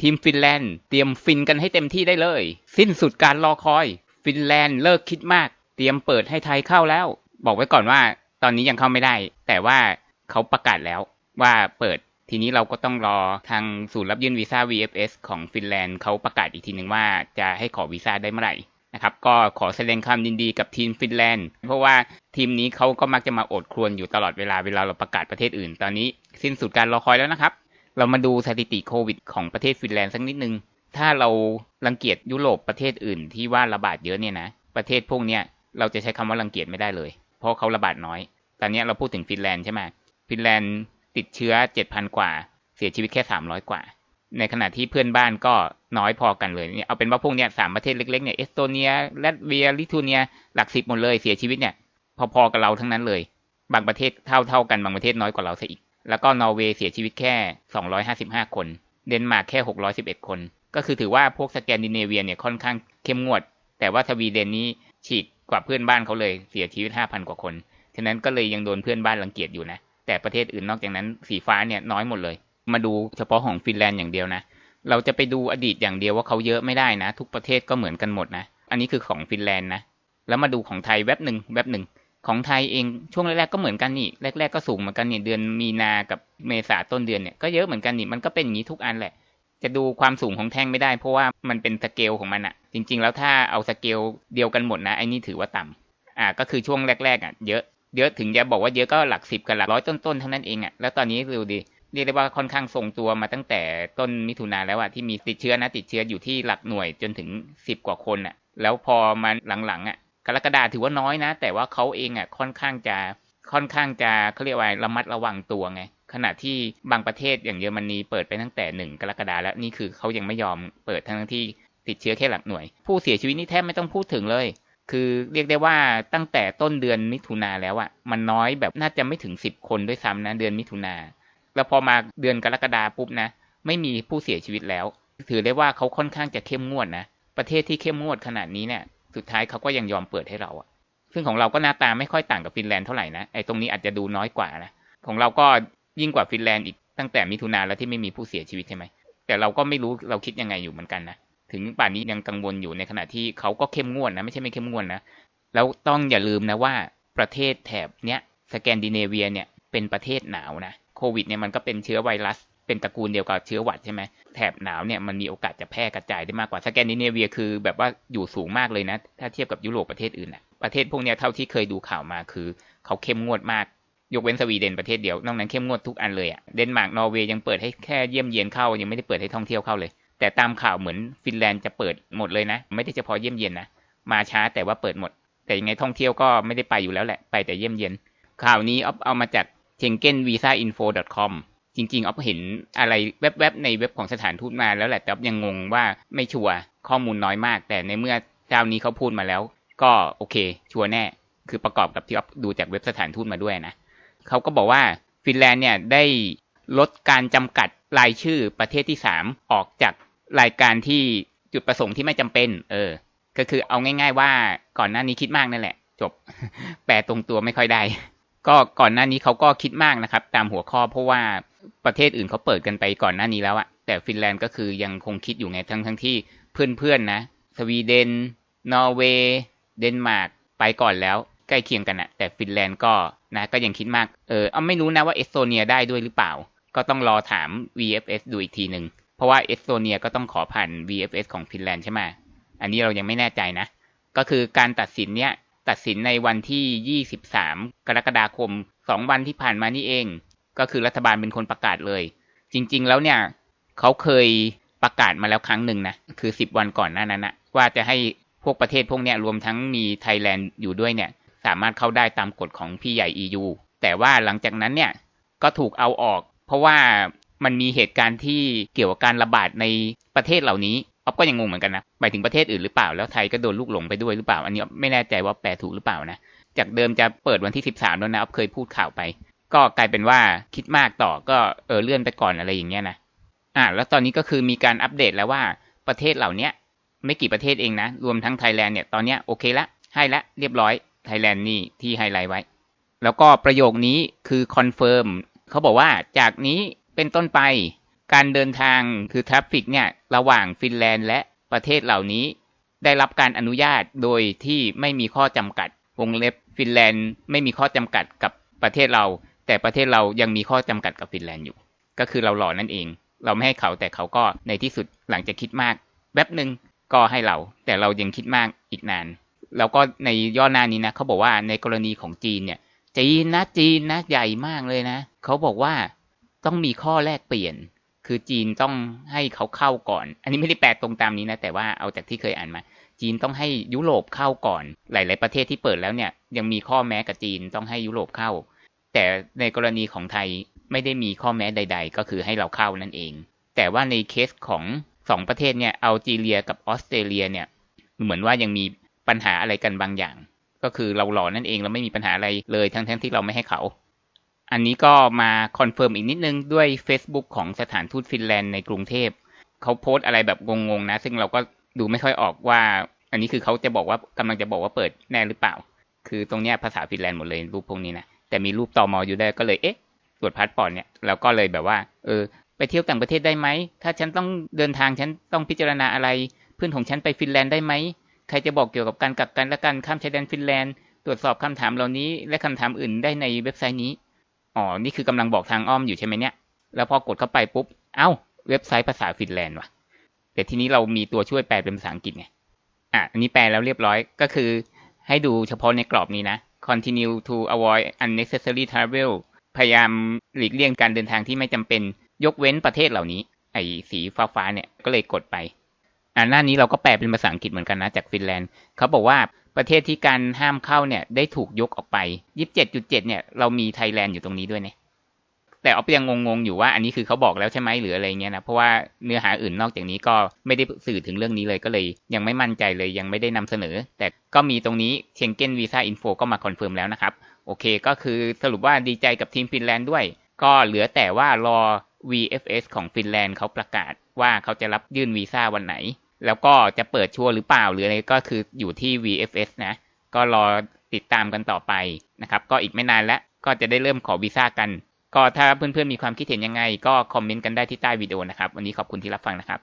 ทีมฟินแลนด์เตรียมฟินกันให้เต็มที่ได้เลย สิ้นสุดการรอคอย ฟินแลนด์เลิกคิดมาก เตรียมเปิดให้ไทยเข้าแล้ว บอกไว้ก่อนว่าตอนนี้ยังเข้าไม่ได้ แต่ว่าเขาประกาศแล้วว่าเปิดทีนี้เราก็ต้องรอทางศูนย์รับยื่นวีซ่า VFS ของฟินแลนด์เขาประกาศอีกทีหนึ่งว่าจะให้ขอวีซ่าได้เมื่อไหร่นะครับก็ขอแสดงความยินดีกับทีมฟินแลนด์ เพราะว่าทีมนี้เขาก็มักจะมาอดครวญอยู่ตลอดเวลาเวลาเราประกาศประเทศอื่น ตอนนี้สิ้นสุดการรอคอยแล้วนะครับ เรามาดูสถิติโควิดของประเทศฟินแลนด์สักนิดนึง ถ้าเรารังเกียจยุโรปประเทศอื่นที่ว่าระบาดเยอะเนี่ยนะ ประเทศพวกเนี้ยเราจะใช้คำว่ารังเกียจไม่ได้เลย เพราะเขาระบาดน้อย ตอนนี้เราพูดถึงฟินแลนด์ใช่ไหมฟินแลนด์ติดเชื้อ 7,000 กว่า เสียชีวิตแค่ 300 กว่า ในขณะที่เพื่อนบ้านก็น้อยพอกันเลยเนี่ยเอาเป็นว่าพวกเนี้ยสามประเทศเล็กๆเนี่ยเอสโตเนียลัตเวียลิทัวเนียหลักสิบหมดเลยเสียชีวิตเนี่ยพอๆกับเราทั้งนั้นเลย บางประเทศเท่าเท่ากันบางประเทศน้อยกว่าเราซะอีก แล้วก็นอร์เวย์เสียชีวิตแค่ 255 คน เดนมาร์กแค่ 611 คน ก็คือถือว่าพวกสแกนดิเนเวียเนี่ยค่อนข้างเข้มงวด แต่ว่าสวีเดนนี้ฉีกกว่าเพื่อนบ้านเขาเลยเสียชีวิต 5,000 กว่าคน ฉะนั้นก็เลยยังโดนเพื่อนบ้านรังเกียจอยู่นะ แต่ประเทศอื่นนอกจากนั้นสีฟ้าเนี่ยน้อยหมดเลย มาดูเฉพาะของฟินแลนด์อย่างเดียวนะ เราจะไปดูอดีตอย่างเดียวว่าเขาเยอะไม่ได้นะ ทุกประเทศก็เหมือนกันหมดนะ อันนี้คือของฟินแลนด์นะ แล้วมาดูของไทยแวบหนึ่งแวบหนึ่ง ของไทยเองช่วงแรกๆก็เหมือนกันนี่แรก ๆก็สูงเหมือนกันเนี่ยเดือนมีนากับเมษาต้นเดือนเนี่ยก็เยอะเหมือนกันนี่มันก็เป็นอย่างนี้ทุกอันแหละ จะดูความสูงของแท่งไม่ได้เพราะว่ามันเป็นสเกลของมันอะจริง ๆ แล้วถ้าเอาสเกลเดียวกันหมดนะไอ้นี่ถือว่าต่ำอ่าก็คือช่วงแรกๆอะเยอะเยอะถึงจะบอกว่าเยอะก็หลักสิบกับหลักร้อยต้นๆเท่านั้นเองอะแล้วตอนนี้ดูดิเรียกได้ว่าค่อนข้างทรงตัวมาตั้งแต่ต้นมิถุนาแล้วอะที่มีติดเชื้อนะติดเชื้ออยู่ที่หลักหน่วยจนถึงสิบกว่าคนอะแล้วพอมาหลังๆอะ กรกฎาถือว่าน้อยนะ แต่ว่าเขาเองอะค่อนข้างจะค่อนข้างจะเขาเรียกว่าระมัดระวังตัวไงขณะที่บางประเทศอย่างเยอรมนีเปิดไปตั้งแต่หนึ่งกรกฎาแล้วนี่คือเขายังไม่ยอมเปิดทั้งที่ติดเชื้อแค่หลักหน่วย ผู้เสียชีวิตนี่แทบไม่ต้องพูดถึงเลย คือเรียกได้ว่าตั้งแต่ต้นเดือนมิถุนาแล้วอะมันน้อยแบบน่าจะไม่ถึงสิบคนด้วยซ้ำนะเดือนมิถุนาแล้วพอมาเดือนกรกฎาปุ๊บนะ ไม่มีผู้เสียชีวิตแล้ว ถือได้ว่าเขาค่อนข้างจะเข้มงวดนะประเทศที่เข้มงวดขนาดนี้เนี่ย สุดท้ายเขาก็ยังยอมเปิดให้เราอะซึ่งของเราก็หน้าตาไม่ค่อยต่างกับฟินแลนด์เท่าไหร่นะไอ้ตรงนี้อาจจะดูน้อยกว่านะของเราก็ยิ่งกว่าฟินแลนด์อีกตั้งแต่มิถุนาแล้วที่ไม่มีผู้เสียชีวิตใช่ไหมแต่เราก็ไม่รู้เราคิดยังไงอยู่เหมือนกันนะถึงป่านนี้ยังกังวลอยู่ในขณะที่เขาก็เข้มงวดนะไม่ใช่ไม่เข้มงวดนะแล้วต้องอย่าลืมนะว่าประเทศแถบเนี้ยสแกนดิเนเวียเนี่ยเป็นประเทศหนาวนะโควิดเนี่ยมันก็เป็นเชื้อไวรัส เป็นตระกูลเดียวกับเชื้อหวัดใช่ไหมแถบหนาวเนี่ยมันมีโอกาสจะแพร่กระจายได้มากกว่าสแกนดิเนเวียคือ แบบว่าอยู่สูงมากเลยนะ ถ้าเทียบกับยุโรปประเทศอื่นนะประเทศพวกเนี้ยเท่าที่เคยดูข่าวมาคือ เขาเข้มงวดมาก ยกเว้นสวีเดนประเทศเดียวนอกนั้นเข้มงวดทุกอันเลยอะเดนมาร์กนอร์เวย์ยังเปิดให้แค่เยี่ยมเยียนเข้ายังไม่ได้เปิดให้ท่องเที่ยวเข้าเลย แต่ตามข่าวเหมือนฟินแลนด์จะเปิดหมดเลยนะ ไม่ได้เฉพาะเยี่ยมเยียนนะมาช้าแต่ว่าเปิดหมด แต่ยังไงท่องเที่ยวก็ไม่ได้ไปอยู่แล้วแหละไปแต่เยี่ยมเยียนข่าวนี้อ๊อฟเอามาจาก schengenvisainfo.com จริงๆอ๊อฟเห็นอะไรแวบๆในเว็บของสถานทูตมาแล้วแหละแต่อ๊อฟยังงงว่าไม่ชัวร์ข้อมูลน้อยมาก แต่ในเมื่อเจ้านี้เขาพูดมาแล้ว ก็โอเค ชัวร์แน่ คือประกอบกับที่อ๊อฟดูจากเว็บสถานทูตมาด้วยนะเขาก็บอกว่าฟินแลนด์เนี่ยได้ลดการจำกัดรายชื่อประเทศที่สามออกจากรายการที่จุดประสงค์ที่ไม่จำเป็น เออ ก็คือเอาง่าย ๆ ว่าก่อนหน้านี้คิดมากนั่นแหละ จบ แปลตรงตัวไม่ค่อยได้ ก็ก่อนหน้านี้เขาก็คิดมากนะครับ ตามหัวข้อเพราะว่า ประเทศอื่นเขาเปิดกันไปก่อนหน้านี้แล้วอะแต่ฟินแลนด์ก็คือยังคงคิดอยู่ไงทั้งทั้งที่เพื่อนๆนะ สวีเดน นอร์เวย์ เดนมาร์กไปก่อนแล้วใกล้เคียงกันอะแต่ฟินแลนด์ก็นะก็ยังคิดมาก เออเอาไม่รู้นะว่าเอสโตเนียได้ด้วยหรือเปล่า ก็ต้องรอถาม VFS ดูอีกทีหนึ่ง เพราะว่าเอสโตเนียก็ต้องขอผ่าน VFS ของฟินแลนด์ใช่ไหมอันนี้เรายังไม่แน่ใจนะ ก็คือการตัดสินเนี่ยตัดสินในวันที่ 23 กรกฎาคม 2 วันที่ผ่านมานี่เอง ก็คือรัฐบาลเป็นคนประกาศเลย จริง ๆ แล้วเนี่ยเขาเคยประกาศมาแล้วครั้งหนึ่งนะ คือ10วันก่อนหน้านั้นนะว่าจะให้พวกประเทศพวกเนี้ยรวมทั้งมีไทยแลนด์อยู่ด้วยเนี่ย สามารถเข้าได้ตามกฎของพี่ใหญ่ EU แต่ว่าหลังจากนั้นเนี่ยก็ถูกเอาออก เพราะว่ามันมีเหตุการณ์ที่เกี่ยวกับการระบาดในประเทศเหล่านี้อ๊อฟก็ยังงงเหมือนกันนะหมายถึงประเทศอื่นหรือเปล่า แล้วไทยก็โดนลูกหลงไปด้วยหรือเปล่า อันนี้ไม่แน่ใจว่าแปลถูกหรือเปล่านะ จากเดิมจะเปิดวันที่ 13แล้วนะอ๊อฟเคยพูดข่าวไป ก็กลายเป็นว่าคิดมากต่อก็เออเลื่อนไปก่อนอะไรอย่างเงี้ยนะอ่าแล้วตอนนี้ก็คือมีการอัปเดตแล้วว่าประเทศเหล่านี้ไม่กี่ประเทศเองนะ รวมทั้งไทยแลนด์เนี่ยตอนเนี้ยโอเคละให้ละเรียบร้อยไทยแลนด์นี่ที่ไฮไลท์ไว้ แล้วก็ประโยคนี้คือคอนเฟิร์มเขาบอกว่าจากนี้เป็นต้นไปการเดินทางคือทราฟฟิกเนี่ยระหว่างฟินแลนด์และประเทศเหล่านี้ ได้รับการอนุญาตโดยที่ไม่มีข้อจำกัดวงเล็บฟินแลนด์ไม่มีข้อจำกัดกับประเทศเรา แต่ประเทศเรายังมีข้อจำกัดกับฟินแลนด์อยู่ ก็คือเราหล่อนั่นเอง เราไม่ให้เขาแต่เขาก็ในที่สุดหลังจากคิดมากแป๊บหนึ่งก็ให้เรา แต่เรายังคิดมากอีกนาน แล้วก็ในย่อหน้านี้นะเขาบอกว่าในกรณีของจีนเนี่ย จีนนะจีนนะใหญ่มากเลยนะเขาบอกว่าต้องมีข้อแลกเปลี่ยน คือจีนต้องให้เขาเข้าก่อน อันนี้ไม่ได้แปลตรงตามนี้นะ แต่ว่าเอาจากที่เคยอ่านมา จีนต้องให้ยุโรปเข้าก่อน หลาย ๆ ประเทศที่เปิดแล้วเนี่ยยังมีข้อแม้กับจีนต้องให้ยุโรปเข้า แต่ในกรณีของไทยไม่ได้มีข้อแม้ใด ๆ ก็คือให้เราเข้านั่นเอง แต่ว่าในเคสของสองประเทศเนี่ยอัลจีเรียกับออสเตรเลียเนี่ยเหมือนว่ายังมีปัญหาอะไรกันบางอย่าง ก็คือเราหล่อนั่นเองเราไม่มีปัญหาอะไรเลยทั้งๆทที่เราไม่ให้เขา อันนี้ก็มาคอนเฟิร์มอีกนิดนึงด้วย Facebook ของสถานทูตฟินแลนด์ในกรุงเทพเขาโพสอะไรแบบงงๆนะ ซึ่งเราก็ดูไม่ค่อยออกว่า อันนี้คือเขาจะบอกว่ากำลังจะบอกว่าเปิดแน่หรือเปล่า คือตรงเนี้ยภาษาฟินแลนด์หมดเลยรูปพวกนี้นะ แต่มีรูปตอมออยู่ได้ก็เลยเอ๊ะตรวจพาสปอร์ตเนี่ยเราก็เลยแบบว่า เออ ไปเที่ยวต่างประเทศได้ไหม ถ้าฉันต้องเดินทางฉันต้องพิจารณาอะไร เพื่อนของฉันไปฟินแลนด์ได้ไหม ใครจะบอกเกี่ยวกับการกักกันและการข้ามชายแดนฟินแลนด์ ตรวจสอบคำถามเหล่านี้และคำถามอื่นได้ในเว็บไซต์นี้ อ๋อ นี่คือกำลังบอกทางอ้อมอยู่ใช่ไหมเนี่ย แล้วพอกดเข้าไปปุ๊บ เอ้า เว็บไซต์ภาษาฟินแลนด์ว่ะ แต่ทีนี้เรามีตัวช่วยแปลเป็นภาษาอังกฤษไง อะ อันนี้แปลแล้วเรียบร้อย ก็คือ ให้ดูเฉพาะในกรอบนี้นะ continue to avoid unnecessary travel พยายามหลีกเลี่ยงการเดินทางที่ไม่จำเป็น ยกเว้นประเทศเหล่านี้ ไอ้สีฟ้าๆเนี่ยก็เลยกดไป อ่าหน้านี้เราก็แปลเป็นภาษาอังกฤษเหมือนกันนะจากฟินแลนด์เขาบอกว่าประเทศที่การห้ามเข้าเนี่ยได้ถูกยกออกไป 27.7 เนี่ยเรามีไทยแลนด์อยู่ตรงนี้ด้วยเนี่ย แต่เอาไปยังงงๆอยู่ว่าอันนี้คือเขาบอกแล้วใช่ไหมหรืออะไรเงี้ยนะเพราะว่าเนื้อหาอื่นนอกจากนี้ก็ไม่ได้สื่อถึงเรื่องนี้เลยก็เลย ยังไม่มั่นใจเลยยังไม่ได้นำเสนอ แต่ก็มีตรงนี้เชงเก้นวีซ่าอินโฟก็มาคอนเฟิร์มแล้วนะครับ โอเคก็คือสรุปว่าดีใจกับทีมฟินแลนด์ด้วย ก็เหลือแต่ว่ารอ VFS ของฟินแลนด์เขาประกาศว่าเขาจะรับยื่นวีซ่าวันไหน แล้วก็จะเปิดชัวร์หรือเปล่าหรืออะไรก็คืออยู่ที่ VFS นะ ก็รอติดตามกันต่อไปนะครับ ก็อีกไม่นานแล้วก็จะได้เริ่มขอวีซ่ากัน ก็ถ้าเพื่อนๆมีความคิดเห็นยังไง ก็คอมเมนต์กันได้ที่ใต้วิดีโอนะครับ วันนี้ขอบคุณที่รับฟังนะครับ